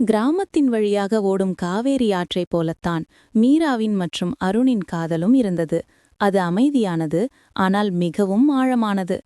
கிராமத்தின் வழியாக ஓடும் காவேரி ஆற்றைப் போலத்தான் மீராவின் மற்றும் அருணின் காதலும் இருந்தது. அது அமைதியானது ஆனால் மிகவும் ஆழமானது.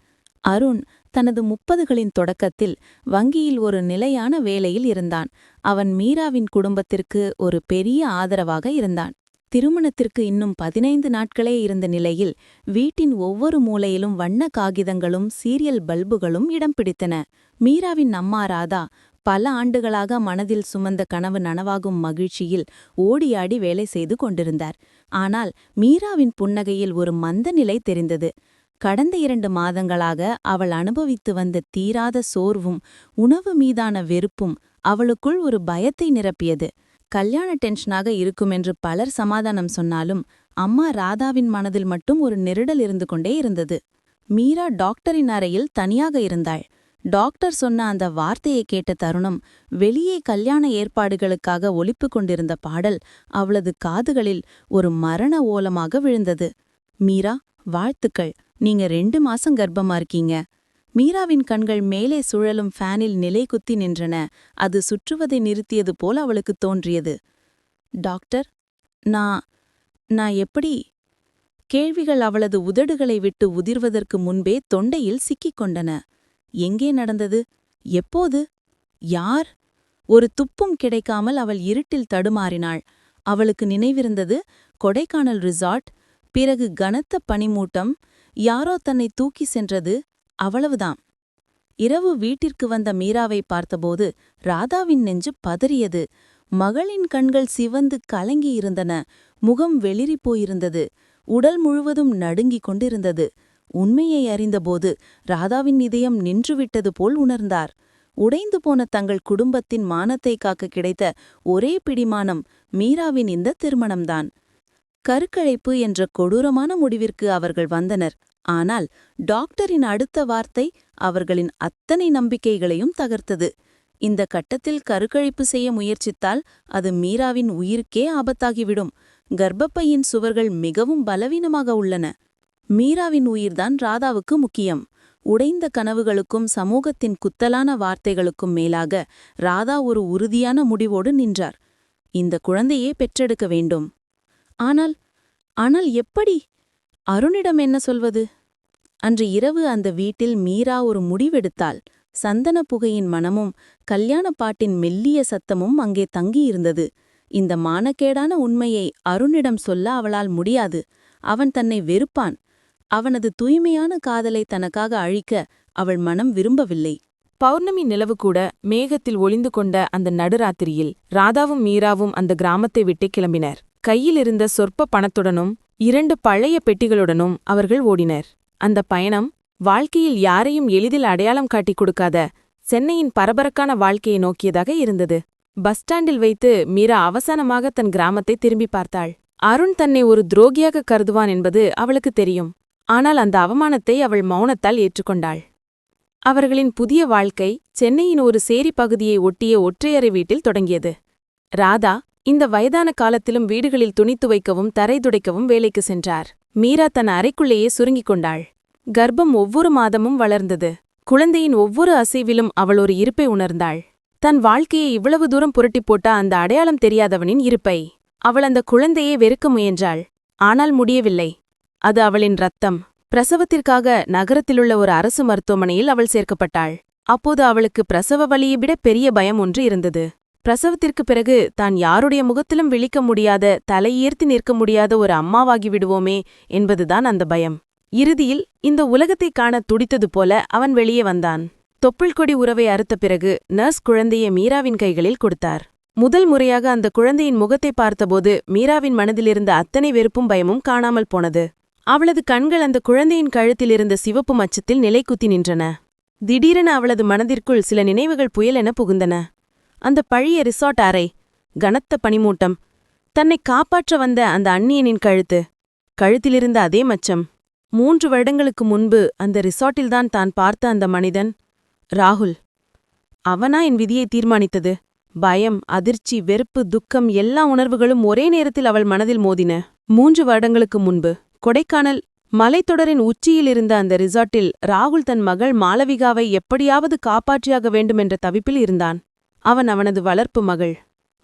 அருண் தனது முப்பதுகளின் தொடக்கத்தில் வங்கியில் ஒரு நிலையான வேலையில் இருந்தான். அவன் மீராவின் குடும்பத்திற்கு ஒரு பெரிய ஆதரவாக இருந்தான். திருமணத்திற்கு இன்னும் பதினைந்து நாட்களே இருந்த நிலையில் வீட்டின் ஒவ்வொரு மூலையிலும் வண்ண காகிதங்களும் சீரியல் பல்புகளும் இடம் பிடித்தன. மீராவின் அம்மா ராதா பல ஆண்டுகளாக மனதில் சுமந்த கனவு நனவாகும் மகிழ்ச்சியில் ஓடியாடி வேலை செய்து கொண்டிருந்தார். ஆனால் மீராவின் புன்னகையில் ஒரு மந்த நிலை தெரிந்தது. கடந்த இரண்டு மாதங்களாக அவள் அனுபவித்து வந்த தீராத சோர்வும் உணவு மீதான வெறுப்பும் அவளுக்குள் ஒரு பயத்தை நிரப்பியது. கல்யாண டென்ஷனாக இருக்குமென்று பலர் சமாதானம் சொன்னாலும் அம்மா ராதாவின் மனதில் மட்டும் ஒரு நெருடல் இருந்து கொண்டே இருந்தது. மீரா டாக்டரின் அறையில் தனியாக இருந்தாள். டாக்டர் சொன்ன அந்த வார்த்தையை கேட்ட தருணம் வெளியே கல்யாண ஏற்பாடுகளுக்காக ஒழிப்பு கொண்டிருந்த பாடல் அவளது காதுகளில் ஒரு மரண ஓலமாக விழுந்தது. மீரா வாழ்த்துக்கள். நீங்க ரெண்டு மாசம் கர்ப்பமா இருக்கீங்க. மீராவின் கண்கள் மேலே சுழலும் ஃபேனில் நிலை குத்தி நின்றன. அது சுற்றுவதை நிறுத்தியது போல அவளுக்கு தோன்றியது. டாக்டர் நான் நான் எப்படி? கேள்விகள் அவளது உதடுகளை விட்டு உதிர்வதற்கு முன்பே தொண்டையில் சிக்கிக் கொண்டன. எங்கே நடந்தது? எப்போது? யார்? ஒரு துப்பும் கிடைக்காமல் அவள் இருட்டில் தடுமாறினாள். அவளுக்கு நினைவிருந்தது கொடைக்கானல் ரிசார்ட் பிறகு கனத்த பனிமூட்டம் யாரோ தன்னை தூக்கி சென்றது அவ்வளவுதான். இரவு வீட்டிற்கு வந்த மீராவை பார்த்தபோது ராதாவின் நெஞ்சு பதறியது. மகளின் கண்கள் சிவந்து கலங்கியிருந்தன. முகம் வெளிறிப் போயிருந்தது. உடல் முழுவதும் நடுங்கிக் கொண்டிருந்தது. உண்மையை அறிந்தபோது ராதாவின் இதயம் நின்றுவிட்டது போல் உணர்ந்தார். உடைந்து போன தங்கள் குடும்பத்தின் மானத்தை காக்க கிடைத்த ஒரே பிடிமானம் மீராவின் இந்த திருமணம்தான். கருக்கழைப்பு என்ற கொடூரமான முடிவிற்கு அவர்கள் வந்தனர். ஆனால் டாக்டரின் அடுத்த வார்த்தை அவர்களின் அத்தனை நம்பிக்கைகளையும் தகர்த்தது. இந்த கட்டத்தில் கருக்கழிப்பு செய்ய முயற்சித்தால் அது மீராவின் உயிருக்கே ஆபத்தாகிவிடும். கர்ப்பப்பையின் சுவர்கள் மிகவும் பலவீனமாக உள்ளன. மீராவின் உயிர்தான் ராதாவுக்கு முக்கியம். உடைந்த கனவுகளுக்கும் சமூகத்தின் குத்தலான வார்த்தைகளுக்கும் மேலாக ராதா ஒரு உறுதியான முடிவோடு நின்றார். இந்த குழந்தையே பெற்றெடுக்க வேண்டும். ஆனால் ஆனால் எப்படி? அருணிடம் என்ன சொல்வது? அன்று இரவு அந்த வீட்டில் மீரா ஒரு முடிவெடுத்தாள். சந்தன புகையின் மனமும் கல்யாண பாட்டின் மெல்லிய சத்தமும் அங்கே தங்கியிருந்தது. இந்த மானக்கேடான உண்மையை அருணிடம் சொல்ல அவளால் முடியாது. அவன் தன்னை வெறுப்பான். அவனது தூய்மையான காதலை தனக்காக அழிக்க அவள் மனம் விரும்பவில்லை. பௌர்ணமி நிலவு கூட மேகத்தில் ஒளிந்து கொண்ட அந்த நடுராத்திரியில் ராதாவும் மீராவும் அந்த கிராமத்தை விட்டு கிளம்பினர். கையிலிருந்த சொற்ப பணத்துடனும் இரண்டு பழைய பெட்டிகளுடனும் அவர்கள் ஓடினர். அந்த பயணம் வாழ்க்கையில் யாரையும் எளிதில் அடையாளம் காட்டிக் கொடுக்காத சென்னையின் பரபரக்கான வாழ்க்கையை நோக்கியதாக இருந்தது. பஸ் ஸ்டாண்டில் வைத்து மீரா அவசானமாக தன் கிராமத்தை திரும்பி பார்த்தாள். அருண் தன்னை ஒரு துரோகியாக கருதுவான் என்பது அவளுக்கு தெரியும். ஆனால் அந்த அவமானத்தை அவள் மௌனத்தால் ஏற்றுக்கொண்டாள். அவர்களின் புதிய வாழ்க்கை சென்னையின் ஒரு சேரி பகுதியை ஒட்டிய ஒற்றையறை வீட்டில் தொடங்கியது. ராதா இந்த வயதான காலத்திலும் வீடுகளில் துணி துவைக்கவும் தரை துடைக்கவும் வேலைக்கு சென்றார். மீரா தன் அறைக்குள்ளேயே சுருங்கிக் கொண்டாள். கர்ப்பம் ஒவ்வொரு மாதமும் வளர்ந்தது. குழந்தையின் ஒவ்வொரு அசைவிலும் அவள் ஒரு இருப்பை உணர்ந்தாள். தன் வாழ்க்கையை இவ்வளவு தூரம் புரட்டிப் போட்ட அந்த அடையாளம் தெரியாதவனின் இருப்பை. அவள் அந்த குழந்தையை வெறுக்க முயன்றாள். ஆனால் முடியவில்லை. அது அவளின் ரத்தம். பிரசவத்திற்காக நகரத்திலுள்ள ஒரு அரசு மருத்துவமனையில் அவள் சேர்க்கப்பட்டாள். அப்போது அவளுக்கு பிரசவ வழியை விட பெரிய பயம் ஒன்று இருந்தது. பிரசவத்திற்குப் பிறகு தான் யாருடைய முகத்திலும் விழிக்க முடியாத தலையீர்த்தி நிற்க முடியாத ஒரு அம்மாவாகி விடுவோமே என்பதுதான் அந்த பயம். இறுதியில் இந்த உலகத்தைக் காண துடித்தது போல அவன் வெளியே வந்தான். தொப்புள் கொடி உறவை அறுத்த பிறகு நர்ஸ் குழந்தையை மீராவின் கைகளில் கொடுத்தார். முதல் முறையாக அந்த குழந்தையின் முகத்தை பார்த்தபோது மீராவின் மனதிலிருந்த அத்தனை வெறுப்பும் பயமும் காணாமல் போனது. அவளது கண்கள் அந்த குழந்தையின் கழுத்தில் இருந்த சிவப்பு மச்சத்தில் நிலைக்குத்தி நின்றன. திடீரென அவளது மனதிற்குள் சில நினைவுகள் புயலென புகுந்தன. அந்த பழைய ரிசார்ட் அறை கனத்த பனிமூட்டம் தன்னை காப்பாற்ற வந்த அந்த அந்நியனின் கழுத்து கழுத்திலிருந்த அதே மச்சம். மூன்று வருடங்களுக்கு முன்பு அந்த ரிசார்ட்டில்தான் தான் பார்த்த அந்த மனிதன் ராகுல். அவனா என் விதியை தீர்மானித்தது. பயம் அதிர்ச்சி வெறுப்பு துக்கம் எல்லா உணர்வுகளும் ஒரே நேரத்தில் அவள் மனதில் மோதின. மூன்று வருடங்களுக்கு முன்பு கொடைக்கானல். மலைத்தொடரின் உச்சியில் இருந்த அந்த ரிசார்ட்டில் ராகுல் தன் மகள் மாளவிகாவை எப்படியாவது காப்பாற்றியாக வேண்டுமென்ற தவிப்பில் இருந்தான். அவன் அவனது வளர்ப்பு மகள்.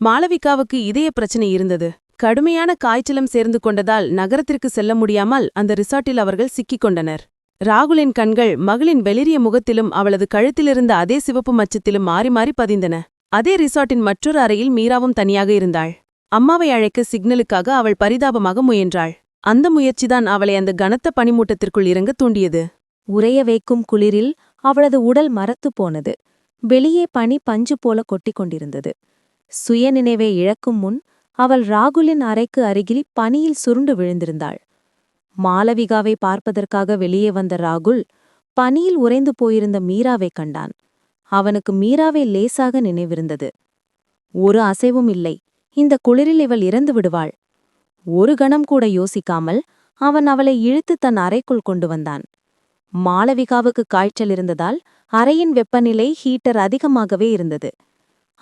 மாளவிகாவுக்கு இதய பிரச்சனை இருந்தது. கடுமையான காய்ச்சலும் சேர்ந்து கொண்டதால் நகரத்திற்கு செல்ல முடியாமல் அந்த ரிசார்ட்டில் அவர்கள் சிக்கிக் கொண்டனர். ராகுலின் கண்கள் மகளின் வெளிரிய முகத்திலும் அவளது கழுத்திலிருந்த அதே சிவப்பு மச்சத்திலும் மாறி மாறி பதிந்தன. அதே ரிசார்ட்டின் மற்றொரு அறையில் மீராவும் தனியாக இருந்தாள். அம்மாவை அழைக்க சிக்னலுக்காக அவள் பரிதாபமாக முயன்றாள். அந்த முயற்சிதான் அவளை அந்த கனத்த பனிமூட்டத்திற்குள் இறங்க தூண்டியது. உறைய வைக்கும் குளிரில் அவளது உடல் மரத்துப் போனது. வெளியே பனி பஞ்சு போல கொட்டி கொண்டிருந்தது. சுயநினைவை இழக்கும் முன் அவள் ராகுலின் அறைக்கு அருகில் பனியில் சுருண்டு விழுந்திருந்தாள். மாலவிகாவை பார்ப்பதற்காக வெளியே வந்த ராகுல் பனியில் உறைந்து போயிருந்த மீராவை கண்டான். அவனுக்கு மீராவை லேசாக நினைவிருந்தது. ஒரு அசைவும் இல்லை. இந்த குளிரில் இவள் இறந்து விடுவாள். ஒரு கணம் கூட யோசிக்காமல் அவன் அவளை இழுத்து தன் அறைக்குள் கொண்டு வந்தான். மாளவிகாவுக்கு காய்ச்சல் இருந்ததால் அறையின் வெப்பநிலை ஹீட்டர் அதிகமாகவே இருந்தது.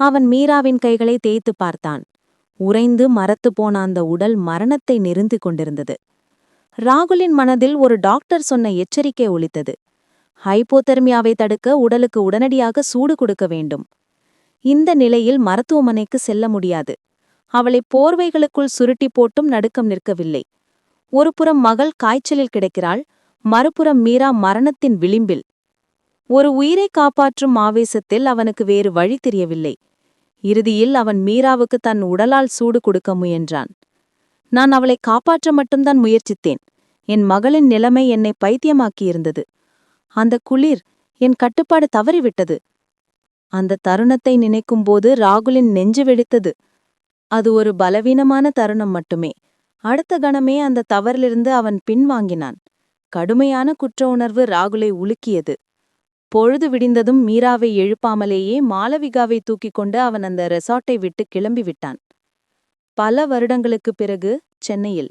அவன் மீராவின் கைகளை தேய்த்து பார்த்தான். உறைந்து மரத்து போன அந்த உடல் மரணத்தை நெருந்து கொண்டிருந்தது. ராகுலின் மனதில் ஒரு டாக்டர் சொன்ன எச்சரிக்கை ஒலித்தது. ஹைப்போதெர்மியாவை தடுக்க உடலுக்கு உடனடியாக சூடு கொடுக்க வேண்டும். இந்த நிலையில் மருத்துவமனைக்கு செல்ல முடியாது. அவளை போர்வைகளுக்குள் சுருட்டி போட்டும் நடுக்கம் நிற்கவில்லை. ஒருபுறம் மகள் காய்ச்சலில் கிடக்கிறாள் மறுபுறம் மீரா மரணத்தின் விளிம்பில். ஒரு உயிரை காப்பாற்றும் ஆவேசத்தில் அவனுக்கு வேறு வழி தெரியவில்லை. இறுதியில் அவன் மீராவுக்கு தன் உடலால் சூடு கொடுக்க முயன்றான். நான் அவளை காப்பாற்ற மட்டும்தான் முயற்சித்தேன். என் மகளின் நிலைமை என்னை பைத்தியமாக்கியிருந்தது. அந்த குளிர் என் கட்டுப்பாடு தவறிவிட்டது. அந்த தருணத்தை நினைக்கும்போது ராகுலின் நெஞ்சு வெடித்தது. அது ஒரு பலவீனமான தருணம் மட்டுமே. அடுத்த கணமே அந்த தவறிலிருந்து அவன் பின்வாங்கினான். கடுமையான குற்ற உணர்வு ராகுலை உலுக்கியது. பொழுது விடிந்ததும் மீராவை எழுப்பாமலேயே மாலவிகாவை தூக்கிக் கொண்டு அவன் அந்த ரெசார்ட்டை விட்டு கிளம்பி விட்டான். பல வருடங்களுக்குப் பிறகு சென்னையில்.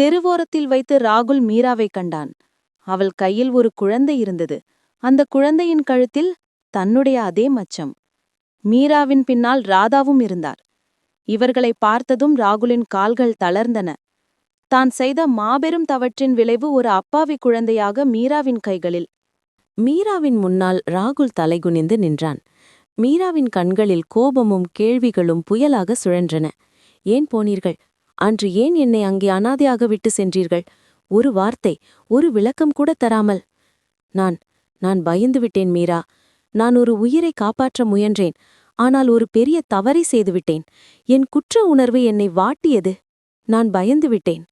தெருவோரத்தில் வைத்து ராகுல் மீராவை கண்டான். அவள் கையில் ஒரு குழந்தை இருந்தது. அந்த குழந்தையின் கழுத்தில் தன்னுடைய அதே மச்சம். மீராவின் பின்னால் ராதாவும் இருந்தார். இவர்களை பார்த்ததும் ராகுலின் கால்கள் தளர்ந்தன. தான் செய்த மாபெரும் தவற்றின் விளைவு ஒரு அப்பாவி குழந்தையாக மீராவின் கைகளில். மீராவின் முன்னால் ராகுல் தலைகுனிந்து நின்றான். மீராவின் கண்களில் கோபமும் கேள்விகளும் புயலாக சுழன்றன. ஏன் போனீர்கள்? அன்று ஏன் என்னை அங்கே அனாதையாக விட்டு சென்றீர்கள்? ஒரு வார்த்தை ஒரு விளக்கம் கூட தராமல். நான் நான் பயந்து விட்டேன் மீரா. நான் ஒரு உயிரை காப்பாற்ற முயன்றேன். ஆனால் ஒரு பெரிய தவறை செய்துவிட்டேன். என் குற்ற உணர்வு என்னை வாட்டியது. நான் பயந்து விட்டேன்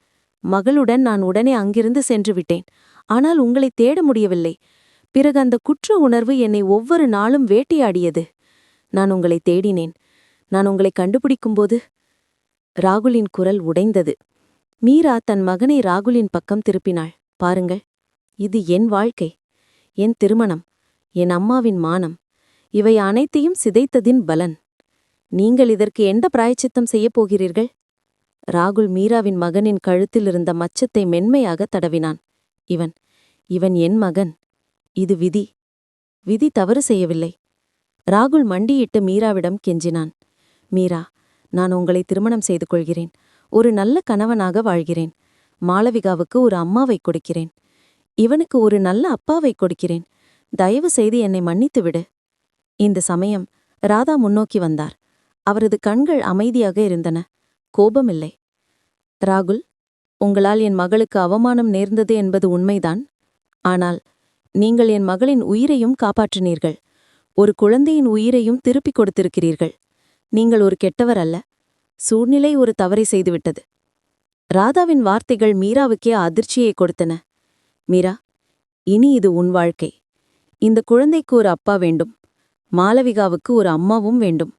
மகளுடன் நான் உடனே அங்கிருந்து சென்று விட்டேன் ஆனால் உங்களை தேட முடியவில்லை. பிறகு அந்த குற்ற உணர்வு என்னை ஒவ்வொரு நாளும் வேட்டையாடியது. நான் உங்களை தேடினேன். நான் உங்களை கண்டுபிடிக்கும்போது ராகுலின் குரல் உடைந்தது. மீரா தன் மகனை ராகுலின் பக்கம் திருப்பினாள். பாருங்கள் இது என் வாழ்க்கை. என் திருமணம். என் அம்மாவின் மானம். இவை அனைத்தையும் சிதைத்ததின் பலன். நீங்கள் இதற்கு எந்த பிராயச்சித்தம் செய்யப் போகிறீர்கள்? ராகுல் மீராவின் மகனின் கழுத்தில் இருந்த மச்சத்தை மென்மையாக தடவினான். இவன் இவன் என் மகன். இது விதி. விதி தவறு செய்யவில்லை. ராகுல் மண்டியிட்டு மீராவிடம் கெஞ்சினான். மீரா நான் உங்களை திருமணம் செய்து கொள்கிறேன். ஒரு நல்ல கணவனாக வாழ்கிறேன். மாளவிகாவுக்கு ஒரு அம்மாவை கொடுக்கிறேன். இவனுக்கு ஒரு நல்ல அப்பாவை கொடுக்கிறேன். தயவு செய்து என்னை மன்னித்து விடு இந்த சமயம் ராதா முன்னோக்கி வந்தார். அவரது கண்கள் அமைதியாக இருந்தன. கோபமில்லை. ராகுல் உங்களால் என் மகளுக்கு அவமானம் நேர்ந்தது என்பது உண்மைதான். ஆனால் நீங்கள் என் மகளின் உயிரையும் காப்பாற்றினீர்கள். ஒரு குழந்தையின் உயிரையும் திருப்பிக் கொடுத்திருக்கிறீர்கள். நீங்கள் ஒரு கெட்டவர் அல்ல. சூழ்நிலை ஒரு தவறை செய்துவிட்டது. ராதாவின் வார்த்தைகள் மீராவுக்கே அதிர்ச்சியை கொடுத்தன. மீரா இனி இது உன் வாழ்க்கை. இந்த குழந்தைக்கு ஒரு அப்பா வேண்டும். மாலவிகாவுக்கு ஒரு அம்மாவும் வேண்டும்.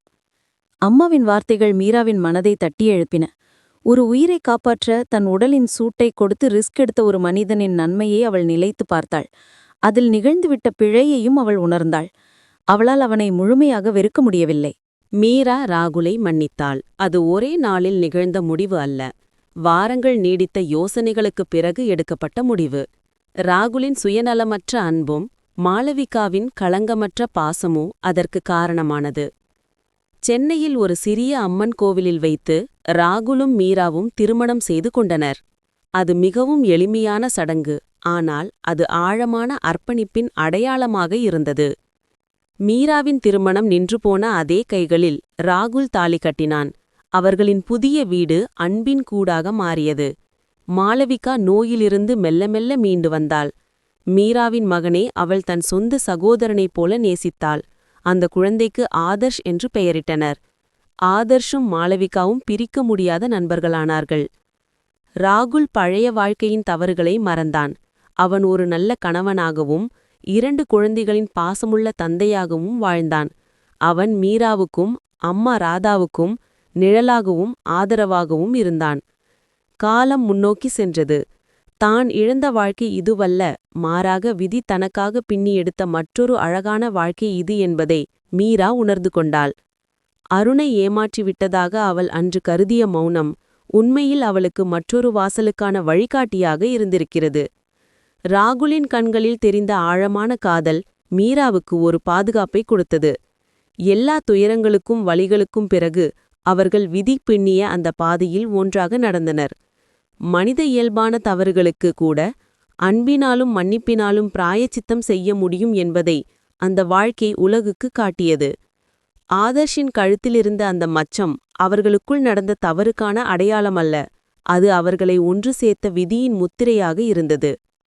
அம்மாவின் வார்த்தைகள் மீராவின் மனதை தட்டி எழுப்பின. ஒரு உயிரை காப்பாற்ற தன் உடலின் சூட்டை கொடுத்து ரிஸ்க் எடுத்த ஒரு மனிதனின் நன்மையை அவள் நிலைத்து பார்த்தாள். அதில் நிகழ்ந்துவிட்ட பிழையையும் அவள் உணர்ந்தாள். அவளால் அவனை முழுமையாக வெறுக்க முடியவில்லை. மீரா ராகுலை மன்னித்தாள். அது ஒரே நாளில் நிகழ்ந்த முடிவு அல்ல. வாரங்கள் நீடித்த யோசனைகளுக்குப் பிறகு எடுக்கப்பட்ட முடிவு. ராகுலின் சுயநலமற்ற அன்பும் மாளவிகாவின் களங்கமற்ற பாசமோ அதற்கு காரணமானது. சென்னையில் ஒரு சிறிய அம்மன் கோவிலில் வைத்து ராகுலும் மீராவும் திருமணம் செய்து கொண்டனர். அது மிகவும் எளிமையான சடங்கு ஆனால் அது ஆழமான அர்ப்பணிப்பின் அடையாளமாக இருந்தது. மீராவின் திருமணம் நின்று போன அதே கைகளில் ராகுல் தாலி கட்டினான். அவர்களின் புதிய வீடு அன்பின் கூடாக மாறியது. மாளவிகா நோயிலிருந்து மெல்ல மெல்ல மீண்டு வந்தாள். மீராவின் மகனே அவள் தன் சொந்த சகோதரனைப் போல நேசித்தாள். அந்த குழந்தைக்கு ஆதர்ஷ் என்று பெயரிட்டனர். ஆதர்ஷும் மாளவிகாவும் பிரிக்க முடியாத நண்பர்களானார்கள். ராகுல் பழைய வாழ்க்கையின் தவறுகளை மறந்தான். அவன் ஒரு நல்ல கணவனாகவும் இரண்டு குழந்தைகளின் பாசமுள்ள தந்தையாகவும் வாழ்ந்தான். அவன் மீராவுக்கும் அம்மா ராதாவுக்கும் நிழலாகவும் ஆதரவாகவும் இருந்தான். காலம் முன்னோக்கி சென்றது. தான் இழந்த வாழ்க்கை இதுவல்ல மாறாக விதி தனக்காக பின்னி எடுத்த மற்றொரு அழகான வாழ்க்கை இது என்பதை மீரா உணர்ந்து கொண்டாள். அருணை ஏமாற்றிவிட்டதாக அவள் அன்று கருதிய மௌனம் உண்மையில் அவளுக்கு மற்றொரு வாசலுக்கான வழிகாட்டியாக இருந்திருக்கிறது. ராகுலின் கண்களில் தெரிந்த ஆழமான காதல் மீராவுக்கு ஒரு பாதுகாப்பை கொடுத்தது. எல்லா துயரங்களுக்கும் வழிகளுக்கும் பிறகு அவர்கள் விதி பின்னிய அந்த பாதையில் ஒன்றாக நடந்தனர். மனித இயல்பான தவறுகளுக்கு கூட அன்பினாலும் மன்னிப்பினாலும் பிராயச்சித்தம் செய்ய முடியும் என்பதை அந்த வாழ்க்கை உலகுக்கு காட்டியது. ஆதர்ஷின் கழுத்திலிருந்த அந்த மச்சம் அவர்களுக்குள் நடந்த தவறுக்கான அடையாளமல்ல அது அவர்களை ஒன்று சேர்த்த விதியின் முத்திரையாக இருந்தது.